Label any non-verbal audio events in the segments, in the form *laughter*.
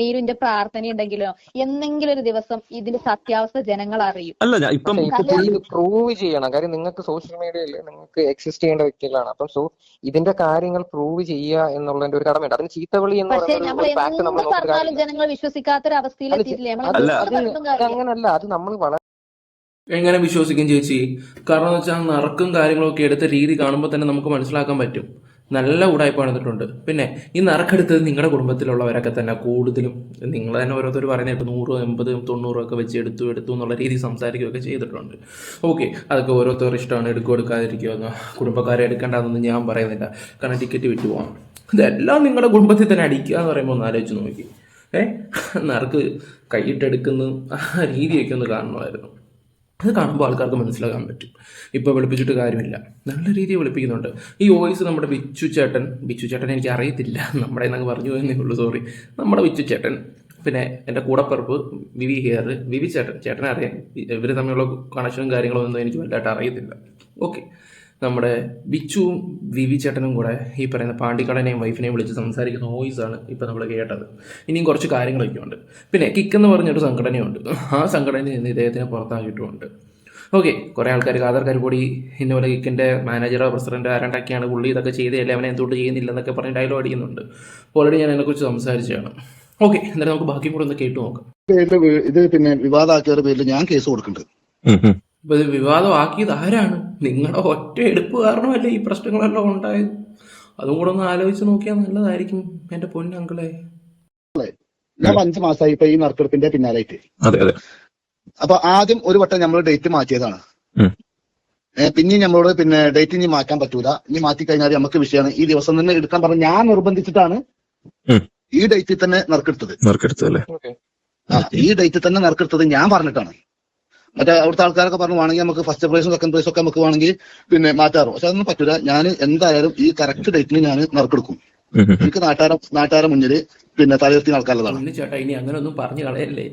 നീരിന്റെ പ്രാർത്ഥന ഉണ്ടെങ്കിലോ എന്നെങ്കിലും ഒരു ദിവസം ഇതിന്റെ സത്യാവസ്ഥ ജനങ്ങൾ അറിയും. അല്ല ഞാൻ ഇപ്പം പ്രൂവ് ചെയ്യണം. കാര്യം നിങ്ങൾക്ക് സോഷ്യൽ മീഡിയയിൽ നിങ്ങൾക്ക് എക്സിസ്റ്റ് ചെയ്യേണ്ട വ്യക്തികളാണ്. അപ്പം സോ ഇതിന്റെ കാര്യങ്ങൾ പ്രൂവ് ചെയ്യുക എന്നുള്ളതിന്റെ ഒരു കടമയുണ്ട്. അതിന് ചീത്തവിളി എന്ന് പറഞ്ഞാൽ പറഞ്ഞാലും ജനങ്ങൾ വിശ്വസിക്കാത്തൊരു കാര്യമില്ല. അങ്ങനല്ല. അത് നമ്മൾ വളരെ എങ്ങനെ വിശ്വസിക്കും ചേച്ചി? കാരണം എന്ന് വെച്ചാൽ നറക്കും കാര്യങ്ങളൊക്കെ എടുത്ത രീതി കാണുമ്പോൾ തന്നെ നമുക്ക് മനസ്സിലാക്കാൻ പറ്റും. നല്ല ഉടായ്പ വന്നിട്ടുണ്ട് പിന്നെ ഈ നറുക്കെടുത്തത് നിങ്ങളുടെ കുടുംബത്തിലുള്ളവരൊക്കെ തന്നെ കൂടുതലും നിങ്ങൾ തന്നെ ഓരോരുത്തർ പറയുന്നത് കേട്ടോ നൂറ് എൺപത് തൊണ്ണൂറും ഒക്കെ വെച്ച് എടുത്തു എടുത്തു എന്നുള്ള രീതി സംസാരിക്കുകയൊക്കെ ചെയ്തിട്ടുണ്ട്. ഓക്കെ അതൊക്കെ ഓരോരുത്തർ ഇഷ്ടമാണ്. എടുക്കുക എടുക്കാതിരിക്കുമെന്ന് കുടുംബക്കാരെ എടുക്കേണ്ടതെന്ന് ഞാൻ പറയുന്നില്ല. കാരണം ടിക്കറ്റ് വിട്ടു പോകാം ഇതെല്ലാം നിങ്ങളുടെ കുടുംബത്തിൽ തന്നെ അടിക്കുക എന്ന് പറയുമ്പോൾ ഒന്ന് ആലോചിച്ച് നോക്കി. ഏഹ് നറുക്ക് കൈയിട്ടെടുക്കുന്ന ആ രീതിയൊക്കെ ഒന്ന് കാണണമായിരുന്നു. അത് കാണുമ്പോൾ ആൾക്കാർക്ക് മനസ്സിലാക്കാൻ പറ്റും. ഇപ്പോൾ വെളുപ്പിച്ചിട്ട് കാര്യമില്ല. നല്ല രീതിയിൽ വെളുപ്പിക്കുന്നുണ്ട്. ഈ വോയിസ് നമ്മുടെ ബിച്ചു ചേട്ടൻ ബിച്ചു ചേട്ടൻ എനിക്ക് അറിയത്തില്ല. നമ്മുടെ എന്നങ്ങ് പറഞ്ഞു എന്നേ ഉള്ളൂ സോറി നമ്മുടെ ബിച്ചു ചേട്ടൻ പിന്നെ എന്റെ കൂടപ്പിറപ്പ് വിവി ഹിയർ വിവി ചേട്ടൻ ചേട്ടനെ അറിയാം. ഇവർ തമ്മിലുള്ള കണക്ഷനും കാര്യങ്ങളും ഒന്നും എനിക്ക് വലുതായിട്ട് അറിയത്തില്ല. ഓക്കെ നമ്മുടെ ബിച്ചുവും വിവി ചേട്ടനും കൂടെ ഈ പറയുന്ന പാണ്ടിക്കടനെയും വൈഫിനെയും വിളിച്ച് സംസാരിക്കുന്ന വോയിസാണ് ഇപ്പോൾ നമ്മൾ കേട്ടത്. ഇനിയും കുറച്ച് കാര്യങ്ങളൊക്കെ ഉണ്ട്. പിന്നെ കിക്ക് എന്ന് പറഞ്ഞൊരു സംഘടനയുണ്ട്. ആ സംഘടനയിൽ നിന്ന് ഇദ്ദേഹത്തിനെ പുറത്താക്കിയിട്ടുമുണ്ട്. ഓക്കെ കുറേ ആൾക്കാർ ആധാർക്കാർ കൂടി ഇന്നപോലെ കിക്കിന്റെ മാനേജറോ പ്രസിഡന്റ് ആരാണ്ടൊക്കെയാണ് പുള്ളി ഇതൊക്കെ ചെയ്തതല്ലേ? അവനെ എന്തുകൊണ്ട് ചെയ്യുന്നില്ലെന്നൊക്കെ പറഞ്ഞ് ഡയലോഗ് അടിക്കുന്നുണ്ട്. ഓൾറെഡി ഞാൻ അതിനെക്കുറിച്ച് സംസാരിച്ചതാണ്. ഓക്കെ എന്നാലും നമുക്ക് ബാക്കി കൂടെ ഒന്ന് കേട്ടു നോക്കാം. ഇത് പിന്നെ വിവാദമാക്കിയവരുടെ പേരിൽ ഞാൻ കേസ് കൊടുക്കുന്നുണ്ട് അപ്പോൾ ഇത് വിവാദമാക്കിയത് ആരാണ്? നിങ്ങളുടെ ഒറ്റ എടുപ്പ് കാരണമല്ലേ ഈ പ്രശ്നങ്ങളെല്ലാം ഉണ്ടായത്? അതും കൂടെ ഒന്ന് ആലോചിച്ച് നോക്കിയാൽ നല്ലതായിരിക്കും എന്റെ പൊന്നങ്കിളെ. ഞാൻ അഞ്ചു മാസമായി ഇപ്പൊ ഈ നറുക്കെടുപ്പിന്റെ പിന്നാലായിട്ട് അതെ അതെ. അപ്പൊ ആദ്യം ഒരു വട്ടം നമ്മൾ ഡേറ്റ് മാറ്റിയതാണ്. പിന്നെ നമ്മളോട് പിന്നെ ഡേറ്റ് ഇനി മാറ്റാൻ പറ്റൂല. ഇനി മാറ്റി കഴിഞ്ഞാൽ നമുക്ക് വിഷയമാണ്. ഈ ദിവസം തന്നെ എടുക്കാൻ പറഞ്ഞു ഞാൻ നിർബന്ധിച്ചിട്ടാണ് ഈ ഡേറ്റിൽ തന്നെ നറുക്കെടുത്തത്. ആ ഈ ഡേറ്റിൽ തന്നെ നറുക്കെടുത്തത് ഞാൻ പറഞ്ഞിട്ടാണ്. മറ്റേ അവിടുത്തെ ആൾക്കാരൊക്കെ പറഞ്ഞു വേണമെങ്കിൽ നമുക്ക് ഫസ്റ്റ് പ്രൈസും സെക്കൻഡ് പ്രൈസും ഒക്കെ നമുക്ക് വേണമെങ്കിൽ പിന്നെ മാറ്റാറും. പക്ഷെ അതൊന്നും പറ്റൂല. ഞാൻ എന്തായാലും ഈ കറക്റ്റ് ഡേറ്റിന് ഞാൻ നറുക്കെടുക്കും. എനിക്ക് നാട്ടാര നാട്ടാര മുന്നിൽ പിന്നെ തലയിരുത്തി നടക്കാനുള്ളതാണ് പൊന്നു ചേട്ടാ ഇനി അങ്ങനെ ഒന്നും പറഞ്ഞു കളയല്ലേ?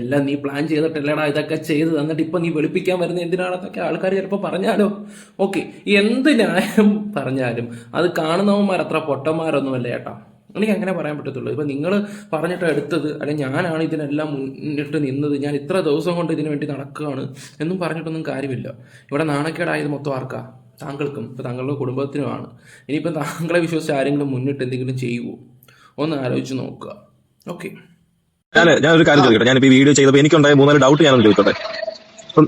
എല്ലാം നീ പ്ലാൻ ചെയ്തിട്ടല്ലടാ ഇതൊക്കെ ചെയ്ത് തന്നിട്ട് ഇപ്പൊ നീ വെളുപ്പിക്കാൻ വരുന്ന എന്തിനാണെന്നൊക്കെ ആൾക്കാർ ചിലപ്പോൾ പറഞ്ഞാലോ? ഓക്കെ എന്ത് ന്യായം പറഞ്ഞാലും അത് കാണുന്നവന്മാർ അത്ര പൊട്ടന്മാരൊന്നുമല്ല ചേട്ടാ. എനിക്ക് അങ്ങനെ പറയാൻ പറ്റത്തുള്ളൂ. ഇപ്പം നിങ്ങൾ പറഞ്ഞിട്ട് എടുത്തത് അല്ലെങ്കിൽ ഞാനാണ് ഇതിനെല്ലാം മുന്നിട്ട് നിന്നത് ഞാൻ ഇത്ര ദിവസം കൊണ്ട് ഇതിനു വേണ്ടി നടക്കുകയാണ് എന്നും പറഞ്ഞിട്ടൊന്നും കാര്യമില്ല. ഇവിടെ നാണക്കേടായത് മൊത്തം ആർക്കാ? താങ്കൾക്കും ഇപ്പം താങ്കളുടെ കുടുംബത്തിനുമാണ്. ഇനിയിപ്പം താങ്കളെ വിശ്വസിച്ച് ആരെങ്കിലും മുന്നിട്ട് എന്തെങ്കിലും ചെയ്യുമോ ഒന്ന് ആലോചിച്ച് നോക്കുക. ഓക്കെ. ഞാൻ ഞാൻ ഒരു കാര്യം ചോദിക്കട്ടെ? ഞാനിപ്പോ ഈ വീഡിയോ ചെയ്തപ്പോൾ എനിക്കുണ്ടായ മൂന്നാൽ ഡൗട്ട് ഞാനൊന്ന് ചോദിച്ചോട്ടെ അപ്പം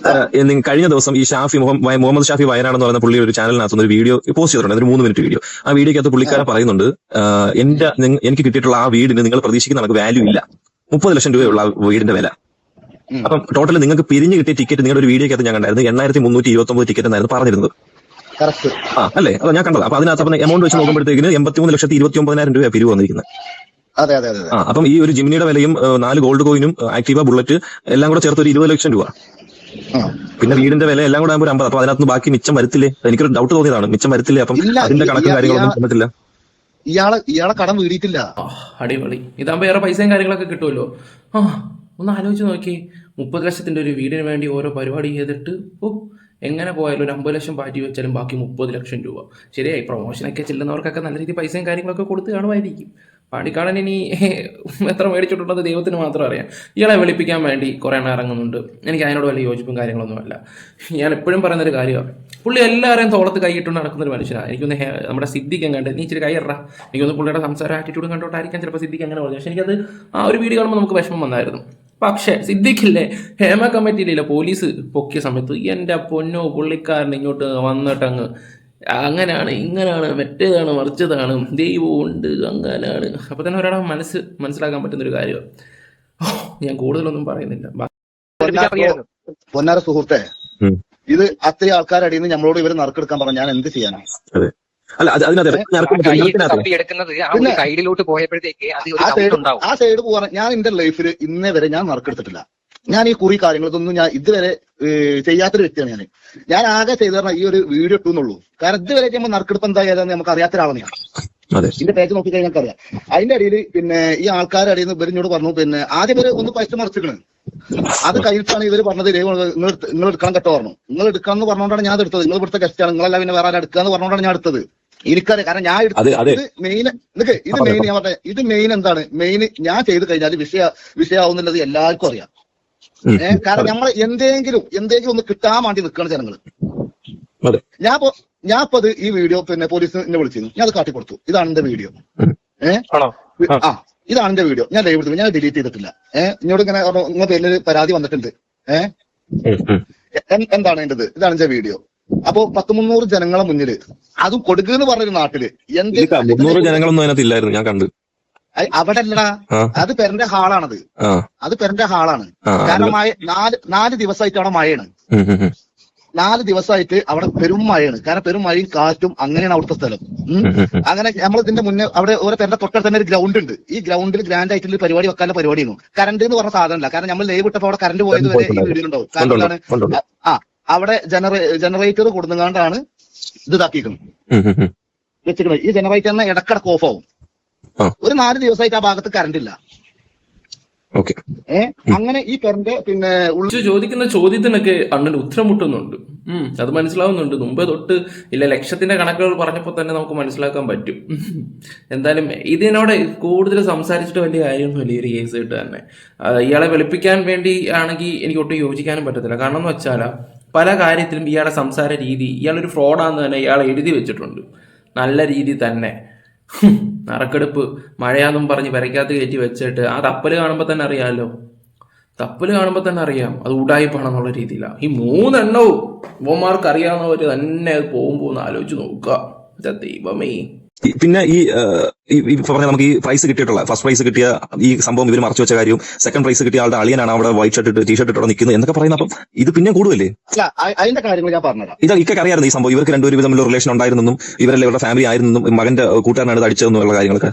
നിങ്ങൾ കഴിഞ്ഞ ദിവസം ഈ ഷാഫി മുഹമ്മദ് മുഹമ്മദ് ഷാഫി വയനാടെന്ന് പറയുന്ന പുള്ളി ഒരു ചാനലിനകത്ത് ഒരു വീഡിയോ പോസ്റ്റ് ചെയ്തിട്ടുണ്ട്. ഒരു മൂന്ന് മിനിറ്റ് വീഡിയോ. ആ വീഡിയോക്കകത്ത് പുള്ളിക്കാരൻ പറയുന്നുണ്ട് എന്റെ എനിക്ക് കിട്ടിയിട്ടുള്ള ആ വീടിന് നിങ്ങൾ പ്രതീക്ഷിക്കുന്ന നമുക്ക് വാല്യൂ ഇല്ല. മുപ്പത് ലക്ഷം രൂപയുള്ള വീടിന്റെ വില. അപ്പം ടോട്ടൽ നിങ്ങൾക്ക് പിരിഞ്ഞു കിട്ടിയ ടിക്കറ്റ് നിങ്ങളുടെ ഒരു വീഡിയോക്കകത്ത് ഞാൻ കണ്ടായിരുന്നു. എണ്ണായിരത്തി മുന്നൂറ്റി ഇരുപത്തി ഒമ്പത് ടിക്കറ്റ് എന്നായിരുന്നു പറഞ്ഞിരുന്നത്. ആ അല്ലേ? അത് ഞാൻ കണ്ടത്. അപ്പൊ അതിനകത്ത് അപ്പം എമൗണ്ട് വെച്ച് നോക്കുമ്പോഴത്തേക്കിന് എൺപത്തിമൂന്ന് ലക്ഷത്തി ഇരുപത്തി ഒമ്പതിനായിരം രൂപ പിരിവ് വന്നിരിക്കുന്നത് അതെ അതെ അതെ അപ്പം ഈ ഒരു ജിമിനിയുടെ വിലയും നാല് ഗോൾഡ് കോയിനും ആക്ടീവ ബുള്ളറ്റ് എല്ലാം കൂടെ ചേർത്ത് ഒരു ഇരുപത് ലക്ഷം രൂപ. പിന്നെ വീടിന്റെ വില എല്ലാം കൂടെ ആകുമ്പോൾ ഒരു അമ്പത്. അപ്പൊ അതിനകത്ത് ബാക്കി മിച്ചം വരത്തില്ലേ? എനിക്കൊരു ഡൗട്ട് തോന്നിയതാണ്. മിച്ചം വരത്തില്ലേ? അപ്പം ഇല്ല, അതിന്റെ കണക്കും ഇയാ- കാര്യങ്ങളൊന്നും തന്നിട്ടില്ല ഇയാളെ ഇയാളെ കടം വീടിയിട്ടില്ല. ആ അടിപൊളി. ഇതാകുമ്പോൾ വേറെ പൈസയും കാര്യങ്ങളൊക്കെ കിട്ടുമല്ലോ. ആ ഒന്ന് ആലോചിച്ച് നോക്കി. മുപ്പത് ലക്ഷത്തിന്റെ ഒരു വീടിന് വേണ്ടി ഓരോ പരിപാടി ചെയ്തിട്ട് ഓ എങ്ങനെ പോയാലും ഒരു അമ്പത് ലക്ഷം പാറ്റി വെച്ചാലും ബാക്കി മുപ്പത് ലക്ഷം രൂപ. ശരിയായി പ്രൊമോഷനൊക്കെ ചെല്ലുന്നവർക്കൊക്കെ നല്ല രീതിയിൽ പൈസയും കാര്യങ്ങളൊക്കെ കൊടുത്ത് കാണുമായിരിക്കും. പാടിക്കാടൻ ഇനി *laughs* എത്ര മേടിച്ചിട്ടുള്ളത് ദൈവത്തിന് മാത്രം അറിയാം. ഇയാളെ വെളുപ്പിക്കാൻ വേണ്ടി കുറേ എണ്ണം ഇറങ്ങുന്നുണ്ട്. എനിക്ക് അതിനോട് വലിയ യോജിപ്പും കാര്യങ്ങളൊന്നുമല്ല ഞാൻ എപ്പോഴും പറയുന്നൊരു കാര്യമാണ് പുള്ളി എല്ലാവരെയും തോളത്ത് കൈയിട്ട് നടക്കുന്ന ഒരു മനുഷ്യനാണ് എനിക്കൊന്ന് നമ്മുടെ സിദ്ധിക്കാൻ കണ്ട് നീ ഇച്ചിരി കൈയറ എനിക്കൊന്ന് പുള്ളിയുടെ സംസാര ആറ്റിറ്റ്യൂഡും കണ്ടോട്ടായിരിക്കാം ചിലപ്പോൾ സിദ്ധിക്ക് അങ്ങനെ പറഞ്ഞു. പക്ഷേ എനിക്കത് ആ ഒരു വീഡിയോ കാണുമ്പോൾ നമുക്ക് വിഷമം വന്നായിരുന്നു. പക്ഷേ സിദ്ദിഖില്ലേ ഹേമ കമ്മിറ്റിയിലില്ല പോലീസ് പൊക്കിയ സമയത്ത് എന്റെ പൊന്നോ പുള്ളിക്കാരൻ ഇങ്ങോട്ട് വന്നിട്ടങ്ങ് അങ്ങനെയാണ് ഇങ്ങനെയാണ് മറ്റേതാണ് മറിച്ചതാണ് ദൈവം ഉണ്ട് അങ്ങനെയാണ് അപ്പോൾ തന്നെ ഒരാളെ മനസ്സ് മനസ്സിലാക്കാൻ പറ്റുന്ന ഒരു കാര്യമാണ് ഞാൻ കൂടുതലൊന്നും പറയുന്നില്ല. പൊന്നാര സുഹൃത്തെ ഇത് അത്രയും ആൾക്കാരുടെ നിന്ന് നമ്മളോട് ഇവർ നറുക്കെടുക്കാൻ പറഞ്ഞു ഞാൻ എന്ത് ചെയ്യാനാണ് അല്ല അതിനകത്ത് ആ സൈഡ് ഉണ്ടാവും. ആ സൈഡ് പോവാൻ ഞാൻ എന്റെ ലൈഫിൽ ഇന്നേ വരെ ഞാൻ നറുക്കെടുത്തിട്ടില്ല. ഞാൻ ഈ കുറി കാര്യങ്ങൾ ഇതൊന്നും ഞാൻ ഇതുവരെ ചെയ്യാത്തൊരു വ്യക്തിയാണ് ഞാൻ ഞാൻ ആകെ ചെയ്തു പറഞ്ഞാൽ ഈ ഒരു വീഡിയോ ഇട്ടുന്നുള്ളൂ കാരണം ഇതുവരെ നമ്മൾ നറുക്കെടുപ്പ് എന്താ ഏതാന്ന് നമുക്ക് അറിയാത്ത ഒരാളാണ് ഞാൻ. ഇതിന്റെ പേജ് നോക്കി കഴിഞ്ഞാൽ അറിയാം. അതിന്റെ അടിയിൽ പിന്നെ ഈ ആൾക്കാരുടെ അടിയിൽ നിന്ന് ഇവരിഞ്ഞോട് പറഞ്ഞു പിന്നെ ആദ്യം ഇവർ ഒന്ന് പൈസ മറിച്ചിക്കണ്. അത് കഴിഞ്ഞിട്ടാണ് ഇവർ പറഞ്ഞത് നിങ്ങൾ നിങ്ങൾ എടുക്കണം കേട്ടോ പറഞ്ഞു. നിങ്ങൾ എടുക്കണം എന്ന് പറഞ്ഞുകൊണ്ടാണ് ഞാൻ എടുത്തത്. നിങ്ങൾ ഇവിടുത്തെ ഗസ്റ്റ് ആണ്. നിങ്ങളല്ല പിന്നെ വേറെ എടുക്കുക എന്ന് പറഞ്ഞുകൊണ്ടാണ് ഞാൻ എടുത്തത്. എനിക്കറിയാം. കാരണം ഞാൻ. ഇത് മെയിൻ നിക്ക് ഇത് മെയിൻ ഞാൻ പറഞ്ഞ ഇത് മെയിൻ എന്താണ്? മെയിൻ ഞാൻ ചെയ്ത് കഴിഞ്ഞാൽ വിഷയ വിഷയാവുന്നുള്ളത് എല്ലാവർക്കും അറിയാം. കാരണം. നമ്മൾ എന്തെങ്കിലും എന്തെങ്കിലും ഒന്ന് കിട്ടാൻ വേണ്ടി നിൽക്കണം ജനങ്ങൾ ഞാൻ ഞാൻ ഇപ്പൊ അത് ഈ വീഡിയോ പിന്നെ പോലീസ് എന്നെ വിളിച്ചിരുന്നു. ഞാൻ അത് കാട്ടി കൊടുത്തു ഇതാണ് എന്റെ വീഡിയോ. ഏഹ് ആ. ഇതാണ് എന്റെ വീഡിയോ. ഞാൻ ലൈവ് എടുത്തു ഞാൻ ഡിലീറ്റ് ചെയ്തിട്ടില്ല. ഏഹ് എന്നോട് ഇങ്ങനെ പറഞ്ഞു, നിങ്ങളുടെ പേരിൽ ഒരു പരാതി വന്നിട്ടുണ്ട്. ഏഹ്. എന്താണ് എന്റേത്? ഇതാണ് എന്റെ വീഡിയോ. അപ്പോ പത്ത് മുന്നൂറ് ജനങ്ങളെ മുന്നിൽ അതും കൊടുക്കുക എന്ന് പറഞ്ഞൊരു നാട്ടിൽ എന്ത് മുന്നൂറ് ജനങ്ങളൊന്നും അതിനകത്ത് ഇല്ലായിരുന്നു. ഞാൻ കണ്ടു. അവിടെ അല്ലടാ അത് പെരന്റെ ഹാളാണത്. അത് പെരന്റെ ഹാളാണ്. കാരണം മഴ നാല് നാല് ദിവസമായിട്ട് അവിടെ മഴയാണ്. നാല് ദിവസമായിട്ട് അവിടെ പെരും മഴയാണ്. കാരണം പെരും മഴയും കാറ്റും അങ്ങനെയാണ് അവിടുത്തെ സ്ഥലം. അങ്ങനെ നമ്മൾ ഇതിന്റെ മുന്നേ അവിടെ ഓരോ പെരന്റെ തൊട്ടടുത്ത് തന്നെ ഒരു ഗ്രൗണ്ട് ഉണ്ട്. ഈ ഗ്രൗണ്ടിൽ ഗ്രാൻഡ് ആയിട്ടുള്ള ഒരു പരിപാടി വെക്കാനുള്ള പരിപാടിയാണ് കറണ്ട് എന്ന് പറഞ്ഞ സാധനമല്ല. കാരണം നമ്മൾ ലൈവ് ഇട്ടപ്പോൾ അവിടെ കറണ്ട് പോയത് വരെ ഈ കാരണം. ആ അവിടെ ജനറേ ജനറേറ്റർ കൊടുങ്ങാണ്ടാണ് ഇത് ഇതാക്കിയിരിക്കുന്നത്. വെച്ചിരിക്കുന്നത്. ഈ ജനറേറ്ററിന് ഇടക്കിടക്ക് ഓഫ് ആവും. ഒരു നാല് ദിവസമായിട്ട് ആ ഭാഗത്ത് കറണ്ട് ഇല്ല. ഓക്കെ. ഏഹ് അങ്ങനെ ഈ കറണ്ട് പിന്നെ ചോദിക്കുന്ന ചോദ്യത്തിനൊക്കെ അണ്ണൻ ഉത്തരം മുട്ടുന്നുണ്ട് അത് മനസ്സിലാവുന്നുണ്ട്. മുമ്പേ തൊട്ട് ഇല്ല ലക്ഷത്തിന്റെ കണക്കുകൾ പറഞ്ഞപ്പോൾ തന്നെ നമുക്ക് മനസ്സിലാക്കാൻ പറ്റും. എന്തായാലും ഇതിനോട് കൂടുതൽ സംസാരിച്ചിട്ട് വലിയ കാര്യമൊന്നുമില്ല ഈ ഒരു കേസ് കിട്ടുക തന്നെ. ഇയാളെ വെളുപ്പിക്കാൻ വേണ്ടി ആണെങ്കിൽ എനിക്ക് ഒട്ടും യോജിക്കാനും പറ്റത്തില്ല. കാരണം എന്ന് വെച്ചാൽ പല കാര്യത്തിലും ഇയാളെ സംസാര രീതി ഇയാളൊരു ഫ്രോഡാന്ന് തന്നെ ഇയാൾ എഴുതി വെച്ചിട്ടുണ്ട്. നല്ല രീതി തന്നെ. നറുക്കെടുപ്പ് മഴയാന്നും പറഞ്ഞ് വരയ്ക്കകത്ത് കയറ്റി വെച്ചിട്ട് ആ തപ്പൽ കാണുമ്പോൾ തന്നെ അറിയാമല്ലോ തപ്പൽ കാണുമ്പോൾ തന്നെ അറിയാം. അത് ഉടായിപ്പാണെന്നുള്ള രീതിയിലാണ് ഈ മൂന്നെണ്ണവും ഇവന്മാർക്ക് അറിയാവുന്നവർ തന്നെ പോകുമ്പോൾ ഒന്ന് ആലോചിച്ച് നോക്കുക. ദൈവമേ. പിന്നെ ഈ ഇപ്പൊ പറഞ്ഞ നമുക്ക് ഈ പ്രൈസ് കിട്ടിയിട്ടുള്ള ഫസ്റ്റ് പ്രൈസ് കിട്ടിയ ഈ സംഭവം ഇവർ മറച്ചു വെച്ച കാര്യവും സെക്കൻഡ് പ്രൈസ് കിട്ടിയ ആളുടെ അളിയനാണ് അവിടെ വൈറ്റ് ഷർട്ട് ഇട്ട് ടീഷർട്ട് ഇട്ട് നിൽക്കുന്നത് എന്നൊക്കെ പറയുന്ന അപ്പം ഇത് പിന്നെ കൂടുതലേ അതിന്റെ കാര്യങ്ങൾ ഞാൻ പറഞ്ഞത് ഇത് ഇക്കൊക്കെ അറിയായിരുന്നു ഈ സംഭവം. ഇവർക്ക് രണ്ടുപേരും തമ്മിൽ റിലേഷൻ ഉണ്ടായിരുന്നെന്നും ഇവരല്ലേ ഇവരുടെ ഫാമിലി ആയിരുന്നെന്നും മകന്റെ കൂട്ടുകാരനാണ് ഇത് അടിച്ചതെന്നുള്ള കാര്യങ്ങളൊക്കെ.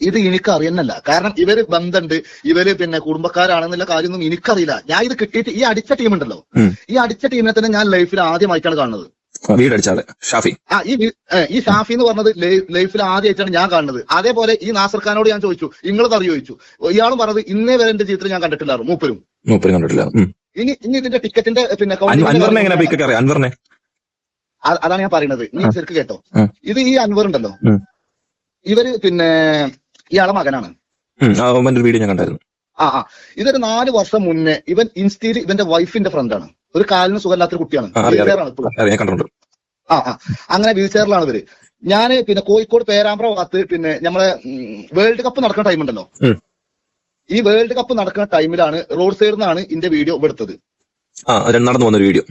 ഇത് എനിക്ക് അറിയുന്നില്ല കാരണം ഇവർ ബന്ധമുണ്ട് ഇവർ പിന്നെ കുടുംബക്കാരാണെന്നുള്ള കാര്യമൊന്നും എനിക്കറിയില്ല. ഞാൻ ഇത് കിട്ടിയിട്ട് ഈ അടിച്ച ടീം ഉണ്ടല്ലോ. ഈ അടിച്ച ടീമിനെ തന്നെ ഞാൻ ലൈഫിൽ ആദ്യമായിട്ടാണ് കാണുന്നത്. വീടടിച്ചാളെ. ഷാഫി. ആ ഈ ഈ ഷാഫി എന്ന് പറഞ്ഞത് ലൈഫിൽ ആദ്യമായിട്ടാണ് ഞാൻ കാണുന്നത്. അതേപോലെ ഈ നാസർ ഖാനോട് ഞാൻ ചോദിച്ചു. നിങ്ങളത് അറിയോ ചോദിച്ചു. ഇയാളും പറഞ്ഞത് ഇന്നേ വരെ എന്റെ ജീവിതത്തിൽ ഞാൻ കണ്ടിട്ടില്ലായിരുന്നു മൂപ്പരും. മൂപ്പരും കണ്ടിട്ടില്ല. ഇനി ഇനി ഇതിന്റെ ടിക്കറ്റിന്റെ പിന്നെ അൻവറിനെ അതാണ് ഞാൻ പറയുന്നത്. നീ. ശരിക്ക് കേട്ടോ. ഇത് ഈ അൻവർ ഉണ്ടല്ലോ. ഇവർ പിന്നെ ഇയാളെ മകനാണ്. വീഡിയോ ഞാൻ കണ്ടായിരുന്നു. ആ ആ. ഇതൊരു നാല് വർഷം മുന്നേ ഇവൻ ഇൻസ്റ്റയിൽ ഇവന്റെ വൈഫിന്റെ ഫ്രണ്ടാണ് ഒരു കാലിന് സുഖമില്ലാത്തൊരു കുട്ടിയാണ്. ഇപ്പോഴും. ഞാൻ കണ്ടിട്ടുണ്ട്. ആ ആ. അങ്ങനെ വീൽ ചെയറിലാണ് ഇവർ. ഞാൻ പിന്നെ കോഴിക്കോട് പേരാമ്പ്ര ഭാഗത്ത് പിന്നെ നമ്മളെ വേൾഡ് കപ്പ് നടക്കുന്ന ടൈം ഉണ്ടല്ലോ. ഈ വേൾഡ് കപ്പ് നടക്കുന്ന ടൈമിലാണ് റോഡ് സൈഡിൽ നിന്നാണ് ഇന്റെ വീഡിയോ എടുത്തത് നടന്നു പോകുന്ന വീഡിയോ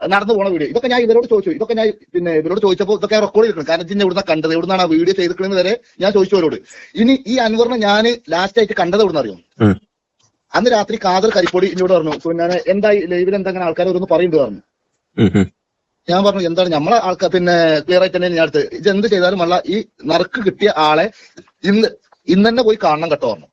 നടന്നു പോണ വീഡിയോ ഇതൊക്കെ ഞാൻ ഇവരോട് ചോദിച്ചു. ഇതൊക്കെ ഞാൻ പിന്നെ ഇവരോട് ചോദിച്ചപ്പോൾ ഇതൊക്കെ റെക്കോർഡ് ചെയ്തിട്ടുണ്ട്. കാരണം ഇതിന്റെ എവിടുന്ന കണ്ടത് എവിടുന്നാണ് ആ വീഡിയോ ചെയ്തിരിക്കുന്നത് വരെ ഞാൻ ചോദിച്ചു അവരോട് ഇനി ഈ അൻവറിനെ ഞാൻ ലാസ്റ്റ് ആയിട്ട് കണ്ടത് അറിയോ ഉം. അന്ന് രാത്രി കാതൽ കരിപ്പൊടി എന്നോട് പറഞ്ഞു. ഞാൻ എന്തായി ലൈവിൽ എന്താ അങ്ങനെ ആൾക്കാർ ഓരോന്ന് പറയുന്നുണ്ട് പറഞ്ഞു. ഞാൻ പറഞ്ഞു എന്താണ് നമ്മളെ ആൾക്കാർ പിന്നെ ക്ലിയർ ആയി തന്നെ ഞാൻ അടുത്ത്. ഇത് എന്ത് ചെയ്താലും അല്ല ഈ നറുക്ക് കിട്ടിയ ആളെ ഇന്ന് ഇന്ന് തന്നെ പോയി കാണണം കേട്ടോ പറഞ്ഞു.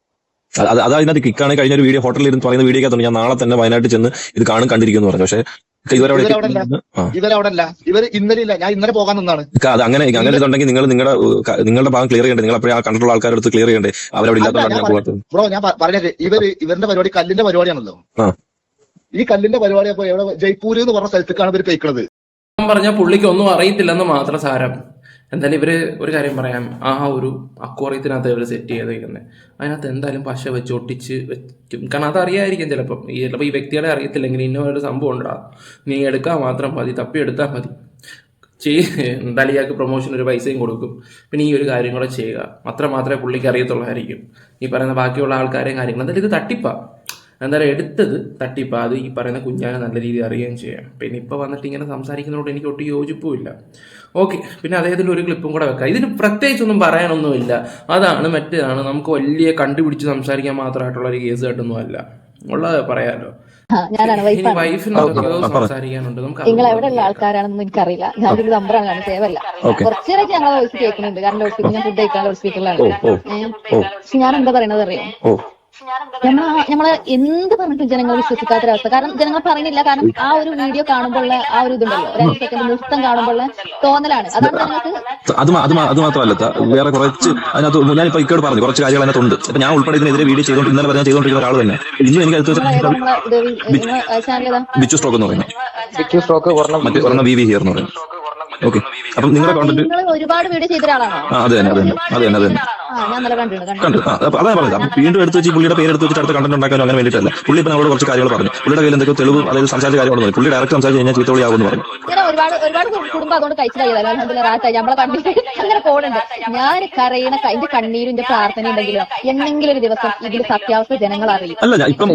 അത് അത് അത് അതിനകത്ത് കിക്കാണ് കഴിഞ്ഞ ഒരു വീഡിയോ ഹോട്ടലിൽ ഇരുന്ന് പറയുന്ന വീഡിയോ ഞാൻ നാളെ തന്നെ വയനാട്ടിൽ ചെന്ന് ഇത് കാണും കണ്ടിരിക്കുന്നു പറഞ്ഞു. പക്ഷേ ഇതുവരെ അവിടെ ഇവരവിടെ എത്തിയിട്ടില്ല. അല്ല ഇവർ ഇന്നലെ ഇല്ല ഞാൻ ഇന്നലെ പോകാൻ നിന്നാണ്. അത് അങ്ങനെ അങ്ങനെ ഇതുണ്ടെങ്കിൽ നിങ്ങൾ നിങ്ങളുടെ നിങ്ങളുടെ ഭാഗം ക്ലിയർ ചെയ്യണ്ടേ? നിങ്ങൾ അപ്പോഴേ ആ കണ്ടിട്ടുള്ള ആൾക്കാരുടെ അടുത്ത് ക്ലിയർ ചെയ്യണ്ടേ? അവരവിടെ ഇല്ലാത്ത ഞാൻ പോകാത്തത്. ബ്രോ ഞാൻ പറഞ്ഞത് ഇവർ ഇവരുടെ പരിപാടി കല്ലിന്റെ പരിപാടിയാണല്ലോ. ഈ കല്ലിന്റെ പരിപാടി അപ്പൊ എവിടെ? ജയ്പൂര് എന്ന് പറഞ്ഞ സ്ഥലത്തേക്കാണ് ഇവർ ഞാൻ പറഞ്ഞ പുള്ളിക്ക് ഒന്നും അറിയത്തില്ലെന്ന് മാത്രം സാരം. എന്തായാലും ഇവർ ഒരു കാര്യം പറയാം. ആ ഒരു അക്വാറിയത്തിനകത്ത് ഇവർ സെറ്റ് ചെയ്തേക്കുന്നത് അതിനകത്ത് എന്തായാലും പശ വെച്ച് ഒട്ടിച്ച് വെക്കും. കാരണം അത് അറിയായിരിക്കും ചിലപ്പം. ഈ ചിലപ്പോൾ ഈ വ്യക്തികളെ അറിയത്തില്ലെങ്കിൽ ഇന്ന ഒരു സംഭവം ഉണ്ടാ? നീ എടുക്കാൻ മാത്രം മതി തപ്പി എടുത്താൽ മതി. ചെയ് എന്തായാലും ഇയാൾക്ക് പ്രൊമോഷൻ ഒരു പൈസയും കൊടുക്കും. പിന്നെ ഈ ഒരു കാര്യം കൂടെ ചെയ്യുക. അത്ര മാത്രമേ പുള്ളിക്ക് അറിയത്തുള്ളായിരിക്കും. ഈ പറയുന്ന ബാക്കിയുള്ള ആൾക്കാരെയും കാര്യങ്ങളും. എന്തായാലും ഇത് തട്ടിപ്പാ. എന്തായാലും എടുത്തത് തട്ടിപ്പ്. അത് ഈ പറയുന്ന കുഞ്ഞാനെ നല്ല രീതിയിൽ അറിയുകയും ചെയ്യാം. പിന്നെ ഇപ്പോൾ വന്നിട്ട് ഇങ്ങനെ സംസാരിക്കുന്നതോട് എനിക്ക് ഒട്ടും യോജിപ്പുമില്ല. ഓക്കെ പിന്നെ അദ്ദേഹത്തിന്റെ ഒരു ക്ലിപ്പും കൂടെ വെക്കാം. ഇതിന് പ്രത്യേകിച്ചൊന്നും പറയാനൊന്നുമില്ല. അതാണ് മറ്റേതാണ്. നമുക്ക് വലിയ കണ്ടുപിടിച്ച് സംസാരിക്കാൻ മാത്രമായിട്ടുള്ള ഒരു കേസ് കേട്ടൊന്നും അല്ല. ഉള്ളത് പറയാലോ. ആ, ഞാനാണ് ഇനി വൈഫാണ് വൈഫിന് എന്തൊക്കെയോ ആ, പറ. സംസാരിക്കാനുണ്ട്. നമുക്ക് നിങ്ങൾ അതൊന്നും എവിടെയുള്ള ആൾക്കാരാണെന്ന് എനിക്കറിയില്ല. ഞാനൊരു നമ്പറാണ് സേവ് അല്ല. ഓക്കെ കുറച്ചു നേരമായിട്ട് ഞങ്ങൾ വോയിസ് കേൾക്കുന്നുണ്ട്. കാരണം ലൗഡ് സ്പീക്കർ ഞാൻ ഫുഡ് കഴിക്കാൻ ലൗഡ് സ്പീക്കറിലാണ് ഓ ഓ ഓ. പക്ഷെ ഞാൻ എന്താ പറയണത് അറിയോ ഓ നമ്മൾ നമ്മൾ എന്ത് പറഞ്ഞിട്ടും ജനങ്ങൾ വിശ്വസിക്കാത്തൊരവസ്ഥ കാരണം ജനങ്ങൾ പറയുന്നില്ല. കാരണം ആ ഒരു വീഡിയോ കാണുമ്പോഴുള്ള ആ ഒരു ഇതുണ്ടല്ലോ. രണ്ട് സെക്കൻഡ് നൃത്തം കാണുമ്പോഴുള്ള തോന്നലാണ്. അതാണ് ജനങ്ങൾക്ക് അത് അത് അത് മാത്രമല്ല. വേറെ കുറച്ച് അതിനകത്ത് ഞാനിപ്പോ ഇക്കോട് പറഞ്ഞു. കുറച്ച് കാര്യങ്ങൾ അതിനകത്തുണ്ട്. അപ്പൊ ഞാൻ ഉൾപ്പെടെ ഇതിനെതിരെ വീഡിയോ ചെയ്തോണ്ട് ഇന്നലെ പറഞ്ഞാൽ ചെയ്തോണ്ടിരിക്കുന്ന ഒരാൾ തന്നെ. ഇന്ന് എനിക്ക് അടുത്ത് ബിച്ചു സ്ട്രോക്ക് എന്ന് പറയുന്നത്. ബിച്ചു സ്ട്രോക്ക് ഒരെണ്ണം മറ്റേ പറഞ്ഞ വി വി ഹിയർ എന്ന് പറയുന്നത്. ഓക്കെ. അപ്പം നിങ്ങളുടെ കോണ്ടന്റ് നിങ്ങൾ ഒരുപാട് വീഡിയോ ചെയ്ത ഒരാളാണോ അതെ അത് തന്നെ. അത് തന്നെ അത് തന്നെ. കണ്ടു. അതാ പറഞ്ഞത്. അപ്പൊ വീണ്ടും എടുത്ത് വെച്ച് പുള്ളിയുടെ പേര് എടുത്ത് വെച്ചിട്ട് അടുത്ത കണ്ടന്റ് ഉണ്ടാക്കാനോ അങ്ങനെ വേണ്ടിയിട്ടല്ല. പുള്ളി ഇപ്പൊ നമ്മളോട് കുറച്ച് കാര്യങ്ങൾ പറഞ്ഞു. പുള്ളിയുടെ കയ്യിൽ എന്തൊക്കെ തെളിവ് അതായത് സംസാരിച്ച കാര്യങ്ങൾ പറഞ്ഞു. പുള്ളി ഡയറക്റ്റ് സംസാരിച്ച് കഴിഞ്ഞാൽ ചീത്തോളി ആവുമെന്ന് പറഞ്ഞു ഒരുപാട് ഒരുപാട് കു- കുടുംബം അതുകൊണ്ട് കഴിച്ചിലായതല്ലോ അലഹദില്ല റാത്തായി നമ്മളെ കണ്ടിട്ട് അങ്ങനെ ഞാൻ കരയണ ക- എന്റെ കണ്ണീരും എന്റെ പ്രാർത്ഥന ഉണ്ടെങ്കിലും? എന്നെങ്കിലും ഒരു ദിവസം ഇതിൽ സത്യാവസ്ഥ ജനങ്ങൾ അറിയും അല്ല ഞാൻ ഇപ്പം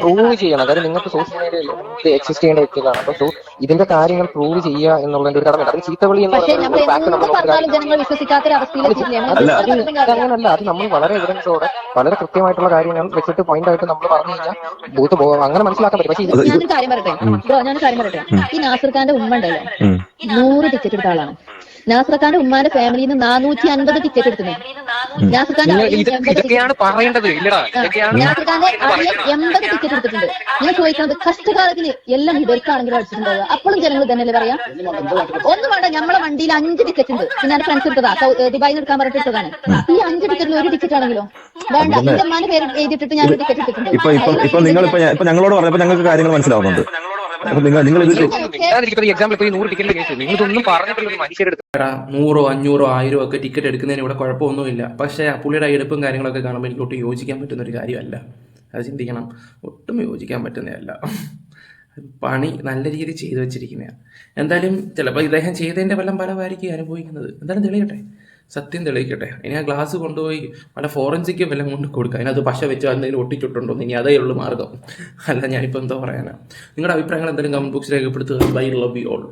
പ്രൂവ് ചെയ്യണം. കാര്യം നിങ്ങൾക്ക് സോഷ്യൽ മീഡിയയിൽ എക്സിസ്റ്റ് ചെയ്യേണ്ട വ്യക്തികളാണ്. അപ്പൊ സോ ഇതിന്റെ കാര്യങ്ങൾ പ്രൂവ് ചെയ്യുക എന്നുള്ളതിന്റെ ഒരു കടമയുണ്ട്. അത് ചീത്തവിളി എന്ന് പറഞ്ഞാലും ജനങ്ങൾ ഞങ്ങൾ അത് നമ്മൾ വളരെ എവിഡൻസോടെ വളരെ കൃത്യമായിട്ടുള്ള കാര്യങ്ങൾ വെച്ചിട്ട് പോയിന്റ് ആയിട്ട് നമ്മൾ പറഞ്ഞു കഴിഞ്ഞാൽ ബൂത്ത് പോകും. അങ്ങനെ മനസ്സിലാക്കാൻ പറ്റും. പക്ഷേ ഞാനൊരു കാര്യം പറയട്ടെ? ഞാനൊരു കാര്യം പറയട്ടെ? ഈ നാസർ ഖാന്റെ ഉമ്മ ഉണ്ടല്ലോ. നൂറ് ടിക്കറ്റ് എടുത്ത ആളാണ്. നാസർ ഖാന്റെ ഉമ്മാന്റെ ഫാമിലിയിൽ നിന്ന് നാനൂറ്റി അൻപത് ടിക്കറ്റ് എടുത്തിട്ടുണ്ട് നാസർഖാന്റെ എൺപത് ടിക്കറ്റ് എടുത്തിട്ടുണ്ട്. ഞാൻ ചോദിക്കുന്നത് കഷ്ടകാലത്തിന് എല്ലാം ഇവർക്കാണെങ്കിലും അടിച്ചിട്ടുണ്ടാവുക. അപ്പോഴും ജനങ്ങൾ തന്നെയല്ലേ പറയാം? ഒന്നും വേണ്ട നമ്മളെ വണ്ടിയിൽ അഞ്ച് ടിക്കറ്റ് ഉണ്ട്. പിന്നെ എന്റെ ഫ്രണ്ട്സ് എടുത്തതാ ദുബായിൽ എടുക്കാൻ പറഞ്ഞിട്ട് എടുത്തതാണ്. ഈ അഞ്ച് ടിക്കറ്റിൽ ഒരു ടിക്കറ്റ് ആണെങ്കിലോ? വേണ്ട എന്റെ അമ്മാന്റെ പേര് എഴുതിയിട്ടിട്ട് ഞാൻ ഒരു ടിക്കറ്റ് എടുത്തിട്ടുണ്ട്. ഇപ്പൊ ഇപ്പൊ ഇപ്പൊ നിങ്ങൾ ഇപ്പൊ ഇപ്പൊ ഞങ്ങളോട് പറഞ്ഞപ്പോ ഞങ്ങൾക്ക് കാര്യങ്ങൾ മനസ്സിലാവുന്നുണ്ട്. നിങ്ങൾ നിങ്ങൾ ഇത് മിണ്ടാതിരിക്കുന്ന എക്സാമ്പിൾ ഇപ്പൊ ഈ നൂറ് ടിക്കറ്റിന്റെ കേസ് നിങ്ങൾ ഇതൊന്നും പറഞ്ഞിട്ടില്ല ഒരു മനുഷ്യരെടുത്ത് എടാ നൂറോ അഞ്ഞൂറോ ആയിരോ ഒക്കെ ടിക്കറ്റ് എടുക്കുന്നതിന് ഇവിടെ കുഴപ്പമൊന്നുമില്ല. പക്ഷേ ആ പുള്ളിയുടെ എടുപ്പും കാര്യങ്ങളൊക്കെ കാണുമ്പോൾ എനിക്ക് ഒട്ടും യോജിക്കാൻ പറ്റുന്ന ഒരു കാര്യമല്ല. അത് ചിന്തിക്കണം. ഒട്ടും യോജിക്കാൻ പറ്റുന്നതല്ല. പണി നല്ല രീതിയിൽ ചെയ്തു വെച്ചിരിക്കുന്നതാണ് എന്തായാലും ചിലപ്പോൾ ഇദ്ദേഹം ചെയ്തതിന്റെ വല്ലം ഫലമായിരിക്കും അനുഭവിക്കുന്നത്. എന്തായാലും തെളിയട്ടെ. സത്യം തെളിയിക്കട്ടെ. ഇനി ആ ഗ്ലാസ് കൊണ്ടുപോയി വല്ല ഫോറൻസിക്കും വല്ലതും കൊണ്ട് കൊടുക്കുക അതിനകത്ത് പശ വെച്ച് എന്തെങ്കിലും ഒട്ടിച്ചിട്ടുണ്ടോ ഇനി അതേ ഉള്ളൂ മാർഗം. അല്ല ഞാനിപ്പോൾ എന്തോ പറയാനാണ് നിങ്ങളുടെ അഭിപ്രായങ്ങൾ എന്തെങ്കിലും കമന്റ് ബോക്സിൽ രേഖപ്പെടുത്തുക. Bye love you all